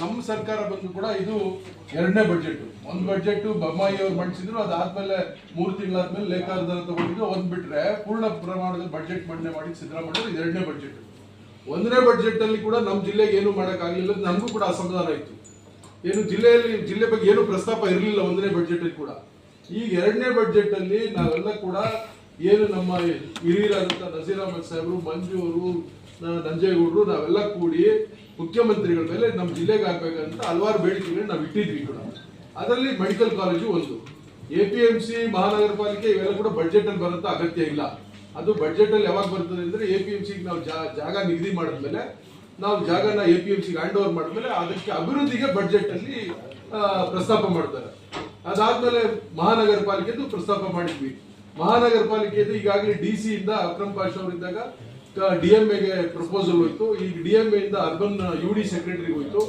ನಮ್ಮ ಸರ್ಕಾರ ಬಂದು ಕೂಡ ಇದು ಎರಡನೇ ಬಜೆಟ್ ಒಂದು ಬಜೆಟ್ ಬೊಮ್ಮಾಯಿ ಅವ್ರು ಮಂಡಿಸಿದ್ರು, ಅದಾದ್ಮೇಲೆ ಮೂರು ತಿಂಗಳಾದ್ಮೇಲೆ ಲೇಖಾರ್ಧನ ತಗೊಂಡಿದ್ದು, ಒಂದ್ ಬಿಟ್ರೆ ಪೂರ್ಣ ಪ್ರಮಾಣದ ಬಜೆಟ್ ಮಂಡನೆ ಮಾಡಿ ಸಿದ್ದರಾಮಯ್ಯ ಎರಡನೇ ಬಜೆಟ್ ಒಂದನೇ ಬಜೆಟ್ ಅಲ್ಲಿ ಕೂಡ ನಮ್ಮ ಜಿಲ್ಲೆಗೆ ಏನು ಮಾಡೋಕ್ಕಾಗಲಿಲ್ಲ ನಮಗೂ ಕೂಡ ಅಸಮಾಧಾನ ಇತ್ತು. ಏನು ಜಿಲ್ಲೆಯಲ್ಲಿ, ಜಿಲ್ಲೆ ಬಗ್ಗೆ ಏನು ಪ್ರಸ್ತಾಪ ಇರಲಿಲ್ಲ ಒಂದನೇ ಬಜೆಟ್ ಅಲ್ಲಿ ಕೂಡ. ಈಗ ಎರಡನೇ ಬಜೆಟ್ ಅಲ್ಲಿ ನಾವೆಲ್ಲ ಕೂಡ ಏನು ನಮ್ಮ ಹಿರಿಯರಾದಂಥ ನಜೀರ್ ಅಹಮದ್ ಸಾಹೇಬರು, ಮಂಜು ಅವರು ನಂಜೇಗೌಡರು, ನಾವೆಲ್ಲ ಕೂಡಿ ಮುಖ್ಯಮಂತ್ರಿಗಳ ಮೇಲೆ ನಮ್ಮ ಜಿಲ್ಲೆಗೆ ಆಗ್ಬೇಕಂತ ಹಲವಾರು ಬೇಡಿಕೆಗಳನ್ನ ನಾವು ಇಟ್ಟಿದ್ವಿ ಕೂಡ. ಅದರಲ್ಲಿ ಮೆಡಿಕಲ್ ಕಾಲೇಜು ಒಂದು. ಎ ಪಿ ಎಂ ಸಿ, ಮಹಾನಗರ ಪಾಲಿಕೆ ಇವೆಲ್ಲ ಕೂಡ ಬಜೆಟ್ ಅಲ್ಲಿ ಬರೋಂಥ ಅಗತ್ಯ ಇಲ್ಲ. ಅದು ಬಜೆಟ್ ಅಲ್ಲಿ ಯಾವಾಗ ಬರ್ತದೆ ಅಂದ್ರೆ ಎ ಪಿ ಎಂ ಸಿಗೆ ನಾವು ಜಾಗ ನಿಗದಿ ಮಾಡಿದ್ಮೇಲೆ, ನಾವು ಜಾಗನ ಎ ಪಿ ಎಂ ಸಿಗೆ ಹ್ಯಾಂಡ್ ಓವರ್ ಮಾಡಿದ್ಮೇಲೆ ಅದಕ್ಕೆ ಅಭಿವೃದ್ಧಿಗೆ ಬಜೆಟ್ ಅಲ್ಲಿ ಪ್ರಸ್ತಾಪ ಮಾಡ್ತಾರೆ. ಅದಾದ್ಮೇಲೆ ಮಹಾನಗರ ಪಾಲಿಕೆದು ಪ್ರಸ್ತಾಪ ಮಾಡಿದ್ವಿ. ಮಹಾನಗರ ಪಾಲಿಕೆದು ಈಗಾಗಲೇ ಡಿ ಸಿ ಇಂದ ಅಕ್ರಮ್ ಪಾಷಾ ಅವರಿದ್ದಾಗ ಡಿ ಎಂ ಎಗೆ ಪ್ರಪೋಸಲ್ ಹೋಯ್ತು. ಈಗ ಡಿ ಎಂ ಇಂದ ಅರ್ಬನ್ ಯು ಡಿ ಸೆಕ್ರೆಟರಿ ಹೋಯ್ತು.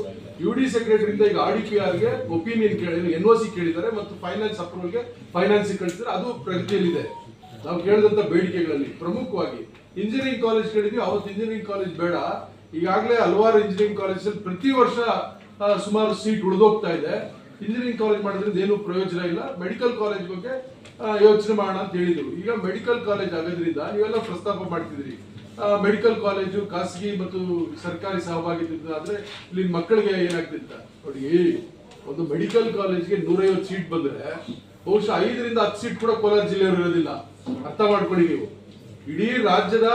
ಯು ಡಿ ಸೆಕ್ರೆಟರಿಯಿಂದ ಈಗ ಆರ್ ಡಿ ಪಿ ಆರ್ಗೆ ಒಪಿನಿಯನ್ ಕೇಳಿ ಎನ್ ಒ ಸಿ ಕೇಳಿದ್ದಾರೆ ಮತ್ತು ಫೈನಾನ್ಸ್ ಅಪ್ರೂವಲ್ಗೆ ಫೈನಾನ್ಸ್ ಕಳಿಸಿದ್ರೆ. ಅದು ಪ್ರಗತಿಯಲ್ಲಿದೆ. ನಾವು ಕೇಳಿದಂತ ಬೇಡಿಕೆಗಳಲ್ಲಿ ಪ್ರಮುಖವಾಗಿ. ಇಂಜಿನಿಯರಿಂಗ್ ಕಾಲೇಜ್ ಕೇಳಿದ್ವಿ. ಅವತ್ತು ಇಂಜಿನಿಯರಿಂಗ್ ಕಾಲೇಜ್ ಬೇಡ. ಈಗಾಗಲೇ ಹಲವಾರು ಇಂಜಿನಿಯರಿಂಗ್ ಕಾಲೇಜ್ ಪ್ರತಿ ವರ್ಷ ಸುಮಾರು ಸೀಟ್ ಉಳಿದೋಗ್ತಾ ಇದೆ. ಇಂಜಿನಿಯರಿಂಗ್ ಕಾಲೇಜ್ ಮಾಡಿದ್ರೆ ಏನು ಪ್ರಯೋಜನ ಇಲ್ಲ. ಮೆಡಿಕಲ್ ಕಾಲೇಜ್ ಬಗ್ಗೆ ಯೋಚನೆ ಮಾಡೋಣ ಅಂತ ಹೇಳಿದ್ರು. ಈಗ ಮೆಡಿಕಲ್ ಕಾಲೇಜ್ ಆಗೋದ್ರಿಂದ ನೀವೆಲ್ಲ ಪ್ರಸ್ತಾಪ ಮಾಡ್ತಿದ್ರಿ ಮೆಡಿಕಲ್ ಕಾಲೇಜು, ಖಾಸಗಿ ಮತ್ತು ಸರ್ಕಾರಿ ಸಹಭಾಗಿತ್ವ ಆದ್ರೆ ಇಲ್ಲಿ ಮಕ್ಕಳಿಗೆ ಏನಾಗ್ತಿತ್ತ? ನೋಡಿ, ಒಂದು ಮೆಡಿಕಲ್ ಕಾಲೇಜ್ಗೆ ನೂರೈವತ್ತು ಸೀಟ್ ಬಂದ್ರೆ ಬಹುಶಃ ಐದರಿಂದ ಹತ್ತು ಸೀಟ್ ಕೂಡ ಕೋಲಾರ ಜಿಲ್ಲೆಯವರು ಇರೋದಿಲ್ಲ. ಅರ್ಥ ಮಾಡ್ಕೊಳ್ಳಿ ನೀವು. ಇಡೀ ರಾಜ್ಯದ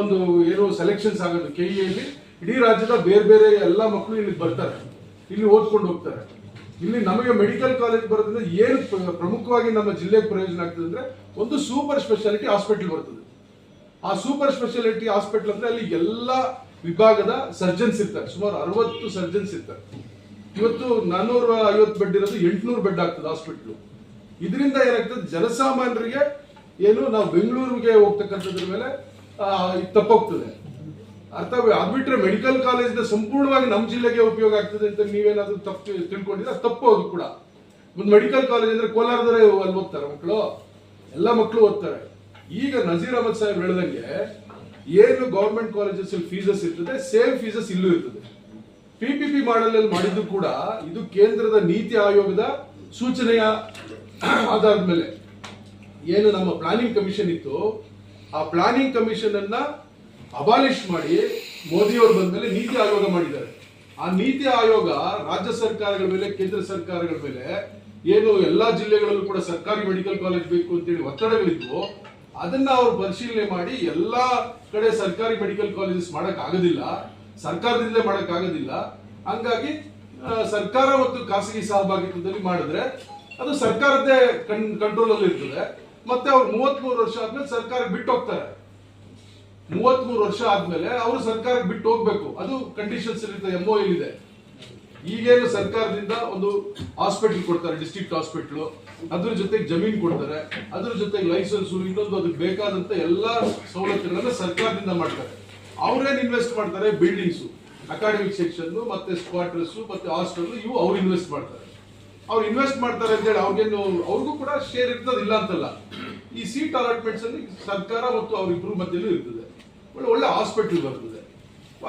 ಒಂದು ಏನು ಸೆಲೆಕ್ಷನ್ಸ್ ಆಗೋದು ಕೆ ಅಲ್ಲಿ ಇಡೀ ರಾಜ್ಯದ ಬೇರೆ ಬೇರೆ ಎಲ್ಲ ಮಕ್ಕಳು ಇಲ್ಲಿ ಬರ್ತಾರೆ. ಇಲ್ಲಿ ಓದ್ಕೊಂಡು ಹೋಗ್ತಾರೆ. ಇಲ್ಲಿ ನಮಗೆ ಮೆಡಿಕಲ್ ಕಾಲೇಜ್ ಬರೋದ್ರಿಂದ ಏನು ಪ್ರಮುಖವಾಗಿ ನಮ್ಮ ಜಿಲ್ಲೆಗೆ ಪ್ರಯೋಜನ ಆಗ್ತದೆ ಅಂದ್ರೆ ಒಂದು ಸೂಪರ್ ಸ್ಪೆಷಾಲಿಟಿ ಹಾಸ್ಪಿಟಲ್ ಬರ್ತದೆ. ಆ ಸೂಪರ್ ಸ್ಪೆಷಾಲಿಟಿ ಹಾಸ್ಪಿಟಲ್ ಅಂದ್ರೆ ಅಲ್ಲಿ ಎಲ್ಲ ವಿಭಾಗದ ಸರ್ಜನ್ಸ್ ಇರ್ತಾರೆ. ಸುಮಾರು ಅರವತ್ತು ಸರ್ಜನ್ಸ್ ಇರ್ತಾರೆ. ಇವತ್ತು ನಾನ್ನೂರ ಐವತ್ತು ಬೆಡ್ ಇರೋದು ಎಂಟುನೂರು ಬೆಡ್ ಆಗ್ತದೆ ಹಾಸ್ಪಿಟ್ಲು. ಇದರಿಂದ ಏನಾಗ್ತದೆ, ಜನಸಾಮಾನ್ಯರಿಗೆ ಏನು, ನಾವು ಬೆಂಗಳೂರಿಗೆ ಹೋಗ್ತಕ್ಕಂಥದ್ರ ಮೇಲೆ ತಪ್ಪೋಗ್ತದೆ. ಅರ್ಥ ಅದ್ಬಿಟ್ರೆ ಮೆಡಿಕಲ್ ಕಾಲೇಜ್ ಸಂಪೂರ್ಣವಾಗಿ ನಮ್ಮ ಜಿಲ್ಲೆಗೆ ಉಪಯೋಗ ಆಗ್ತದೆ ಅಂತ ನೀವೇನಾದ್ರೂ ತಪ್ಪು ತಿಳ್ಕೊಂಡಿದ್ರೆ ತಪ್ಪು ಅದು ಕೂಡ. ಒಂದು ಮೆಡಿಕಲ್ ಕಾಲೇಜ್ ಅಂದ್ರೆ ಕೋಲಾರದವರೇ ಅಲ್ಲಿ ಹೋಗ್ತಾರೆ ಮಕ್ಕಳು. ಎಲ್ಲ ಮಕ್ಕಳು ಓದ್ತಾರೆ. ಈಗ ನಜೀರ್ ಅಹಮದ್ ಸಾಹೇಬ್ ಹೇಳ್ದಂಗೆ ಏನು ಗೌರ್ಮೆಂಟ್ ಕಾಲೇಜಸ್ ಫೀಸಸ್ ಇರ್ತದೆ ಸೇಮ್ ಫೀಸಸ್ ಇಲ್ಲೂ ಇರ್ತದೆ. ಪಿಪಿಪಿ ಪಿ ಅಲ್ಲಿ ಮಾಡಿದ್ದು ಕೂಡ ಇದು ಕೇಂದ್ರದ ನೀತಿ ಆಯೋಗದ ಸೂಚನೆಯ ಆಧಾರದ ಮೇಲೆ ಏನು ನಮ್ಮ ಪ್ಲಾನಿಂಗ್ ಕಮಿಷನ್ ಇತ್ತು, ಆ ಪ್ಲಾನಿಂಗ್ ಕಮಿಷನ್ ಅನ್ನ ಅಬಾಲಿಷ್ ಮಾಡಿ ಮೋದಿಯವರು ಬಂದ್ಮೇಲೆ ನೀತಿ ಆಯೋಗ ಮಾಡಿದ್ದಾರೆ. ಆ ನೀತಿ ಆಯೋಗ ರಾಜ್ಯ ಸರ್ಕಾರಗಳ ಮೇಲೆ, ಕೇಂದ್ರ ಸರ್ಕಾರಗಳ ಮೇಲೆ, ಏನು ಎಲ್ಲಾ ಜಿಲ್ಲೆಗಳಲ್ಲೂ ಕೂಡ ಸರ್ಕಾರಿ ಮೆಡಿಕಲ್ ಕಾಲೇಜ್ ಬೇಕು ಅಂತೇಳಿ ಒತ್ತಡಗಳಿದ್ವು. ಅದನ್ನ ಅವರು ಪರಿಶೀಲನೆ ಮಾಡಿ ಎಲ್ಲಾ ಕಡೆ ಸರ್ಕಾರಿ ಮೆಡಿಕಲ್ ಕಾಲೇಜಸ್ ಮಾಡಕ್ ಆಗೋದಿಲ್ಲ ಸರ್ಕಾರದಿಂದ ಮಾಡಕ್ ಆಗೋದಿಲ್ಲ. ಹಂಗಾಗಿ ಸರ್ಕಾರ ಮತ್ತು ಖಾಸಗಿ ಸಹಭಾಗಿತ್ವದಲ್ಲಿ ಮಾಡಿದ್ರೆ ಅದು ಸರ್ಕಾರದ್ದೇ ಕಂಟ್ರೋಲ್ ಅಲ್ಲಿ ಇರ್ತದೆ. ಮತ್ತೆ ಅವ್ರು ಮೂವತ್ಮೂರು ವರ್ಷ ಆದ್ಮೇಲೆ ಸರ್ಕಾರಕ್ಕೆ ಬಿಟ್ಟು ಹೋಗ್ತಾರೆ. ಮೂವತ್ಮೂರು ವರ್ಷ ಆದ್ಮೇಲೆ ಅವರು ಸರ್ಕಾರಕ್ಕೆ ಬಿಟ್ಟು ಹೋಗ್ಬೇಕು. ಅದು ಕಂಡೀಷನ್ಸ್ ಇರುತ್ತೆ ಎಂಒ ಇದೆ. ಈಗೇನು ಸರ್ಕಾರದಿಂದ ಒಂದು ಹಾಸ್ಪಿಟಲ್ ಕೊಡ್ತಾರೆ ಡಿಸ್ಟ್ರಿಕ್ಟ್ ಹಾಸ್ಪಿಟ್ಲು ಅದ್ರ ಜೊತೆಗೆ ಜಮೀನು ಕೊಡ್ತಾರೆ, ಅದ್ರ ಜೊತೆಗೆ ಲೈಸೆನ್ಸ್ ಇನ್ನೊಂದು ಅದಕ್ಕೆ ಬೇಕಾದಂತ ಎಲ್ಲಾ ಸವಲತ್ತುಗಳನ್ನ ಸರ್ಕಾರದಿಂದ ಮಾಡ್ತಾರೆ. ಅವ್ರೇನ್ ಇನ್ವೆಸ್ಟ್ ಮಾಡ್ತಾರೆ? ಬಿಲ್ಡಿಂಗ್ಸ್ ಅಕಾಡೆಮಿಕ್ ಸೆಕ್ಷನ್ ಮತ್ತೆ ಕ್ವಾರ್ಟರ್ಸ್ ಮತ್ತೆ ಹಾಸ್ಟೆಲ್ ಇವು ಅವ್ರು ಇನ್ವೆಸ್ಟ್ ಮಾಡ್ತಾರೆ. ಅವ್ರು ಇನ್ವೆಸ್ಟ್ ಮಾಡ್ತಾರೆ ಅಂತ ಹೇಳಿ ಅವ್ರಿಗೇನು, ಅವ್ರಿಗೂ ಕೂಡ ಶೇರ್ ಇರ್ತದೆ, ಇಲ್ಲ ಅಂತಲ್ಲ. ಈ ಸೀಟ್ ಅಲಾಟ್ಮೆಂಟ್ಸ್ ಅಲ್ಲಿ ಸರ್ಕಾರ ಮತ್ತು ಅವ್ರಿಬ್ರು ಮಧ್ಯೆಲೂ ಇರ್ತದೆ. ಒಳ್ಳೆ ಒಳ್ಳೆ ಹಾಸ್ಪಿಟಲ್ ಬರ್ತದೆ.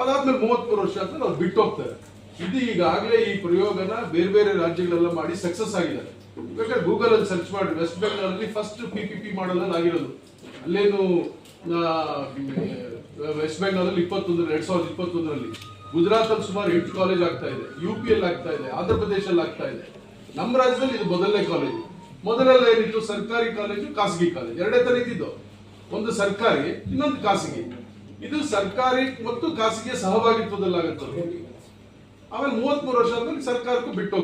ಅದಾದ್ಮೇಲೆ ಮೂವತ್ಮೂರು ವರ್ಷ ಆದ್ಮೇಲೆ ಅವ್ರು ಬಿಟ್ಟು ಹೋಗ್ತಾರೆ. ಇದು ಈಗಾಗಲೇ ಈ ಪ್ರಯೋಗನ ಬೇರೆ ಬೇರೆ ರಾಜ್ಯಗಳೆಲ್ಲ ಮಾಡಿ ಸಕ್ಸಸ್ ಆಗಿದ್ದಾರೆ ಬೇಕಾದ್ರೆ ಗೂಗಲ್ ಅಲ್ಲಿ ಸರ್ಚ್ ಮಾಡಿ ವೆಸ್ಟ್ ಬೆಂಗಾಲ್ ಅಲ್ಲಿ first P P P model ಆಗಿರೋದು. ಅಲ್ಲೇನು ವೆಸ್ಟ್ ಬೆಂಗಾಲ್ ಅಲ್ಲಿ ಇಪ್ಪತ್ತೊಂದರಲ್ಲಿ, ಎರಡ್ ಸಾವಿರದ ಇಪ್ಪತ್ತೊಂದರಲ್ಲಿ. ಗುಜರಾತ್ ಅಲ್ಲಿ ಸುಮಾರು ಎಂಟು ಕಾಲೇಜ್ ಆಗ್ತಾ ಇದೆ. ಯು ಪಿ ಅಲ್ಲಿ ಆಗ್ತಾ ಇದೆ, ಆಂಧ್ರ ಪ್ರದೇಶಲ್ಲಿ ಆಗ್ತಾ ಇದೆ. ನಮ್ಮ ರಾಜ್ಯದಲ್ಲಿ ಇದು ಮೊದಲನೇ ಕಾಲೇಜು ಮೊದಲೆಲ್ಲ ಏನಿತ್ತು? ಸರ್ಕಾರಿ ಕಾಲೇಜು ಖಾಸಗಿ ಕಾಲೇಜು ಎರಡೇ ತರ ಇದ್ದಿದ್ದು. ಒಂದು ಸರ್ಕಾರಿ, ಇನ್ನೊಂದು ಖಾಸಗಿ. ಇದು ಸರ್ಕಾರಿ ಮತ್ತು ಖಾಸಗಿಯ ಸಹಭಾಗಿತ್ವದಲ್ಲಾಗುತ್ತದೆ ಆಮೇಲೆ ಮೂವತ್ಮೂರು ವರ್ಷ ಆದ್ಮೇಲೆ ಸರ್ಕಾರಕ್ಕೂ ಬಿಟ್ಟು